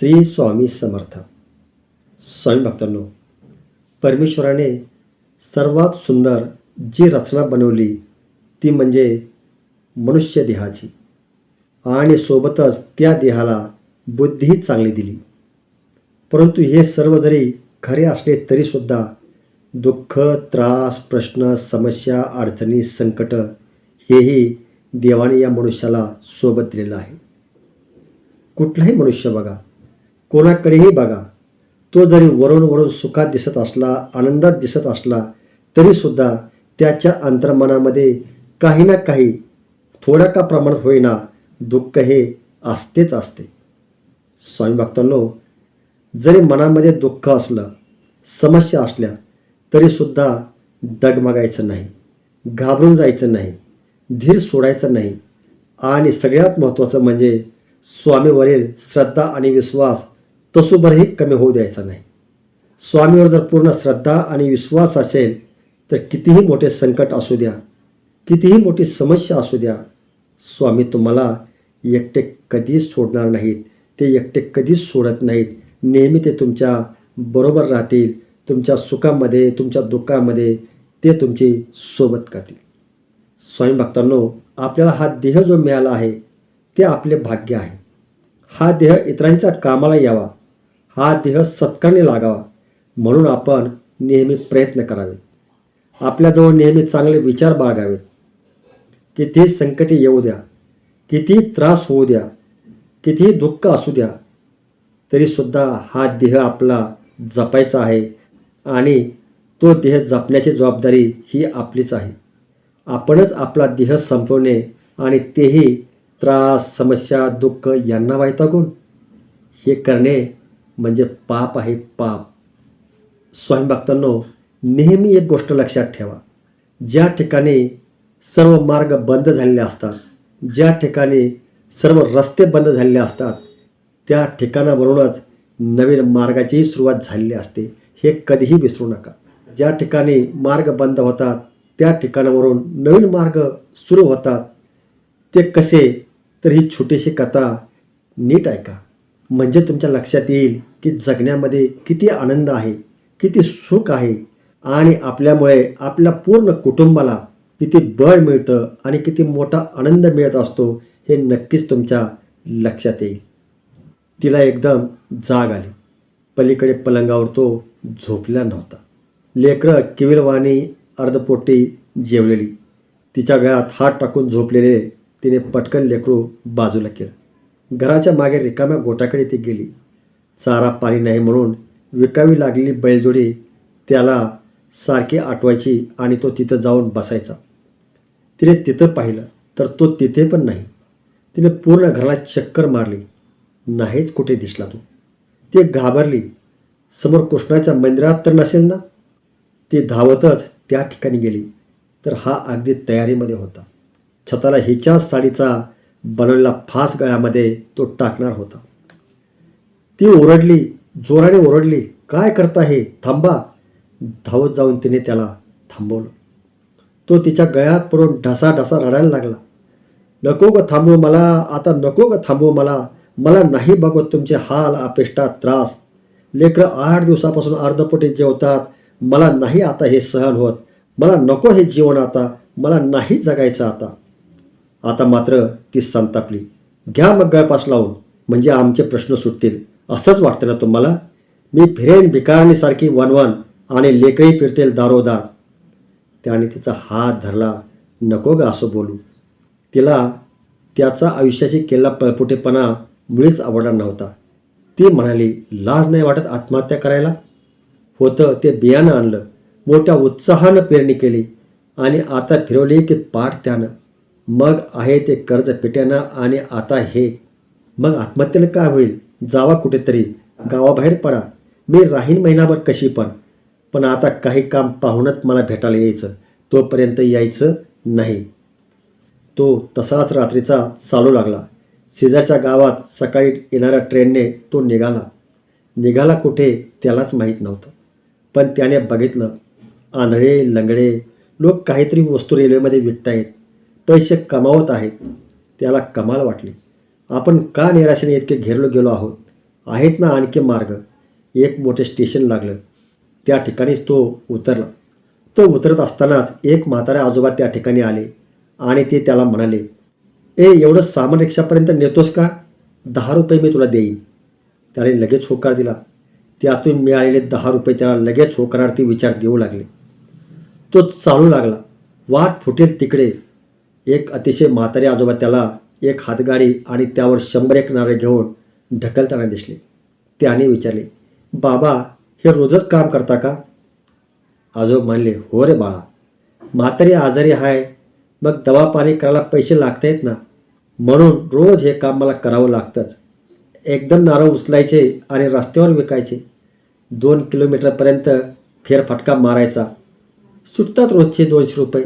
श्री स्वामी समर्थ. स्वामी भक्तांनो परमेश्वराने सर्वात सुंदर जी रचना बनवली ती म्हणजे मनुष्य देहाची. आणि सोबतच त्या देहाला बुद्धीही चांगली दिली. परंतु हे सर्व जरी खरे असले तरीसुद्धा दुःख त्रास प्रश्न समस्या अडचणी संकट हेही देवाने या मनुष्याला सोबत दिलेलं आहे. कुठलाही मनुष्य बघा कोणाकडेही बघा. तो जरी वरून वरून सुखात दिसत असला आनंदात दिसत असला तरीसुद्धा त्याच्या अंतर्मनामध्ये काही ना काही थोड्या का प्रमाणात होईना दुःख हे असतेच असते. स्वामी भक्तांनो जरी मनामध्ये दुःख असलं समस्या असल्या तरीसुद्धा डगमगायचं नाही घाबरून जायचं नाही धीर सोडायचं नाही. आणि सगळ्यात महत्त्वाचं म्हणजे स्वामीवरील श्रद्धा आणि विश्वास तसोभरही कमी होऊ द्यायचा नाही. स्वामीवर जर पूर्ण श्रद्धा आणि विश्वास असेल तर कितीही मोठे संकट असू द्या कितीही मोठी समस्या असू द्या स्वामी तुम्हाला एकटे कधीच सोडणार नाहीत. ते एकटे कधीच सोडत नाहीत. नेहमी ते तुमच्या बरोबर राहतील तुमच्या सुखामध्ये तुमच्या दुःखामध्ये ते तुमची सोबत करतील. स्वामी भक्तांनो आपल्याला हा देह जो मिळाला आहे ते आपले भाग्य आहे. हा देह इतरांच्या कामाला यावा. हा देह सत्कारने लागावा म्हणून आपण नेहमी प्रयत्न करावेत आपल्याजवळ नेहमी चांगले विचार बाळगावेत. किती संकटे येऊ द्या कितीही त्रास होऊ द्या कितीही दुःख असू द्या तरीसुद्धा हा देह आपला जपायचा आहे आणि तो देह जपण्याची जबाबदारी ही आपलीच आहे. आपणच आपला देह संपवणे आणि तेही त्रास समस्या दुःख यांना वैतागून हे करणे म्हणजे पाप आहे पाप. स्वयंभक्तांनो नेहमी एक गोष्ट लक्षात ठेवा. ज्या ठिकाणी सर्व मार्ग बंद झालेले असतात ज्या ठिकाणी सर्व रस्ते बंद झालेले असतात त्या ठिकाणावरूनच नवीन मार्गाचीही सुरुवात झालेली असते. हे कधीही विसरू नका. ज्या ठिकाणी मार्ग बंद होतात त्या ठिकाणावरून नवीन मार्ग सुरू होतात. ते कसे? तर ही छोटीशी कथा नीट ऐका. म्हणजे तुमच्या लक्षात येईल की जगण्यामध्ये किती आनंद आहे किती सुख आहे. आणि आपल्यामुळे आपल्या पूर्ण कुटुंबाला किती बळ मिळतं आणि किती मोठा आनंद मिळत असतो हे नक्कीच तुमच्या लक्षात येईल. तिला एकदम जाग आली. पलीकडे पलंगावर तो झोपला नव्हता. लेकरं किविलवाणी अर्धपोटी जेवलेली. तिच्या गळ्यात हात टाकून झोपलेले तिने पटकन लेकरू बाजूला केलं. घराच्या मागे रिकाम्या गोटाकडे ती गेली. चारा पाणी नाही म्हणून विकावी लागलेली बैलजोडी त्याला सारखी आठवायची आणि तो तिथं जाऊन बसायचा. तिने तिथं पाहिलं तर तो तिथे पण नाही. तिने पूर्ण घराला चक्कर मारली. नाहीच कुठे दिसला तो. ती घाबरली. समोर कृष्णाच्या मंदिरात तर नसेल ना? ती धावतच त्या ठिकाणी गेली. तर हा अगदी तयारीमध्ये होता. छताला हिच्याच साडीचा बनवलेला फास गळ्यामध्ये तो टाकणार होता. ती ओरडली जोराने ओरडली काय करता हे? थांबा. धावत जाऊन तिने त्याला थांबवलं. तो तिच्या गळ्यात पडून ढसा ढसा रडायला लागला. नको ग थांबव मला आता नको ग थांबव मला. मला नाही बघत तुमचे हाल अपेष्टा त्रास. लेकरं आठ दिवसापासून अर्धपोटी जेवतात. मला नाही आता हे सहन होत. मला नको हे जीवन आता. मला नाही जगायचं आता. आता मात्र ती संतापली. घ्या मग गळपास लावून म्हणजे आमचे प्रश्न सुटतील असंच वाटतं ना तुम्हाला? मी फिरेन भिकारणीसारखी वनवन आणि लेकरही फिरतील दारोदार. त्याने तिचा हात धरला. नको ग असं बोलू. तिला त्याचा आयुष्याशी केलेला पळपुटेपणा मुळीच आवडला नव्हता. ती म्हणाली लाज नाही वाटत आत्महत्या करायला? होतं ते बियाणं आणलं. मोठ्या उत्साहानं पेरणी केली आणि आता फिरवली की पाठ त्यानं. मग आहे ते कर्ज पिट्यानं आणि आता हे. मग आत्महत्येला काय होईल? जावा कुठेतरी. गावाबाहेर पडा. मी राहीन महिनाभर कशी पण. पण आता काही काम पाहूनच मला भेटायला यायचं. तोपर्यंत यायचं नाही. तो तसाच रात्रीचा चालू लागला. शेजारच्या गावात सकाळी येणाऱ्या ट्रेनने तो निघाला. निघाला कुठे त्यालाच माहीत नव्हतं. पण त्याने बघितलं. आंधळे लंगडे लोक काहीतरी वस्तू रेल्वेमध्ये विकतायत. पैसे कमावत आहेत त्याला कमाल वाटली. आपण का निराशेने इतके घेरलो गेलो आहोत? आहेत ना आणखी मार्ग. एक मोठे स्टेशन लागलं. त्या ठिकाणीच तो उतरला. तो उतरत असतानाच एक म्हातारे आजोबा त्या ठिकाणी आले आणि ते त्याला म्हणाले ए एवढं सामान रिक्षापर्यंत नेतोस का? दहा रुपये मी तुला देईन. त्याने लगेच होकार दिला. त्यातून मिळालेले दहा रुपये त्याला लगेच होकारार्थी विचार देऊ लागले. तो चालू लागला. वाट फुटेल तिकडे. एक अतिशय म्हातारे आजोबा त्याला एक हातगाडी आणि त्यावर शंभर एक नारळ घेऊन ढकलताना दिसले. त्याने विचारले बाबा हे रोजच काम करता का? आजोबा म्हणले हो रे बाळा म्हातारी आजारी आहे मग दवा पाणी करायला पैसे लागत आहेत ना? म्हणून रोज हे काम मला करावं लागतंच. एकदम नारळ उचलायचे आणि रस्त्यावर विकायचे. दोन किलोमीटरपर्यंत फेरफटका मारायचा. सुटतात रोजचे दोनशे रुपये.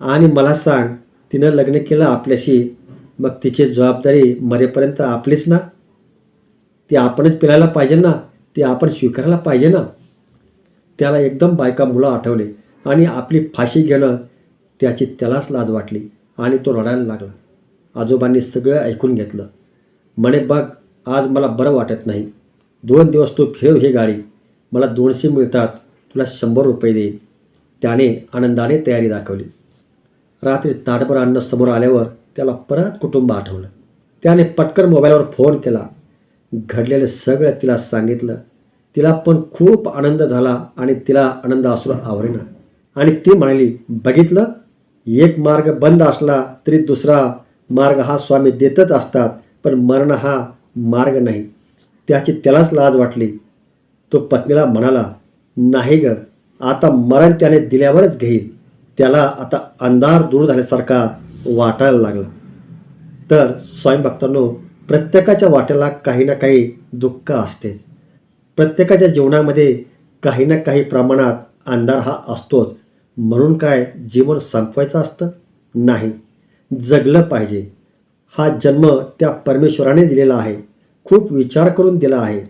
आणि मला सांग तिनं लग्न केलं आपल्याशी. मग तिची जबाबदारी मरेपर्यंत आपलीच ना? ती आपणच पिलायला पाहिजे ना? ती आपण स्वीकारायला पाहिजे ना? त्याला एकदम बायका मुलं आठवले आणि आपली फाशी घेणं त्याची त्यालाच लाज वाटली आणि तो रडायला लागला. आजोबांनी सगळं ऐकून घेतलं. म्हणे बघ आज मला बरं वाटत नाही. दोन दिवस तू फिरव ही गाडी. मला दोनशे मिळतात. तुला शंभर रुपये देईन. त्याने आनंदाने तयारी दाखवली. रात्री ताटभर अन्न समोर आल्यावर त्याला परत कुटुंब आठवलं. त्याने पटकन मोबाईलवर फोन केला. घडलेलं सगळं तिला सांगितलं. तिला पण खूप आनंद झाला आणि तिला आनंद असू आवरेना. आणि ती म्हणाली बघितलं? एक मार्ग बंद असला तरी दुसरा मार्ग हा स्वामी देतच असतात पण मरण हा मार्ग नाही. त्याची त्यालाच लाज वाटली. तो पत्नीला म्हणाला नाही ग आता मरण त्याने दिल्यावरच घेईल. त्याला आता अंधार दूर झाल्यासारखा वाटायला लागला. तर स्वयंभक्तांनो प्रत्येकाच्या वाट्याला काही ना काही दुःख असतेच. प्रत्येकाच्या जीवनामध्ये काही ना काही प्रमाणात अंधार हा असतोच. म्हणून काय जीवन संपवायचं असतं? नाही. जगलं पाहिजे. हा जन्म त्या परमेश्वराने दिलेला आहे. खूप विचार करून दिला आहे.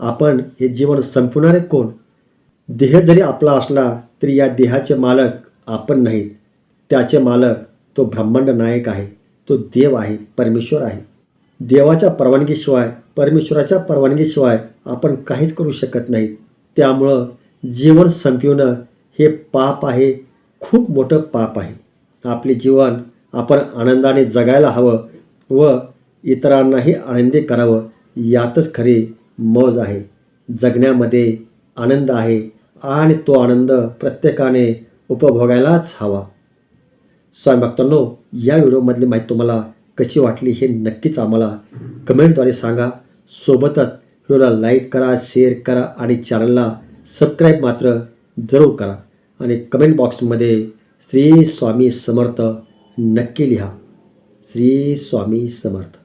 आपण हे जीवन संपवणारे कोण? देह जरी आपला असला तरी या देहाचे मालक आपण नाहीत. त्याचे मालक तो ब्रह्मांड नायक आहे. तो देव आहे परमेश्वर आहे. देवाच्या परवानगीशिवाय परमेश्वराच्या परवानगीशिवाय आपण काहीच करू शकत नाहीत. त्यामुळं जीवन संपवणं हे पाप आहे. खूप मोठं पाप आहे. आपले जीवन आपण आनंदाने जगायला हवं व इतरांनाही आनंदी करावं यातच खरी मौज आहे. जगण्यामध्ये आनंद आहे आणि तो आनंद प्रत्येकाने उपभोगायलाच हवा. स्वामी या व्हिडिओमधली माहिती तुम्हाला कशी वाटली हे नक्कीच आम्हाला कमेंटद्वारे सांगा. सोबतच व्हिडिओला लाईक करा शेअर करा आणि चॅनलला सबस्क्राईब मात्र जरूर करा. आणि कमेंट बॉक्समध्ये श्री स्वामी समर्थ नक्की लिहा. श्री स्वामी समर्थ.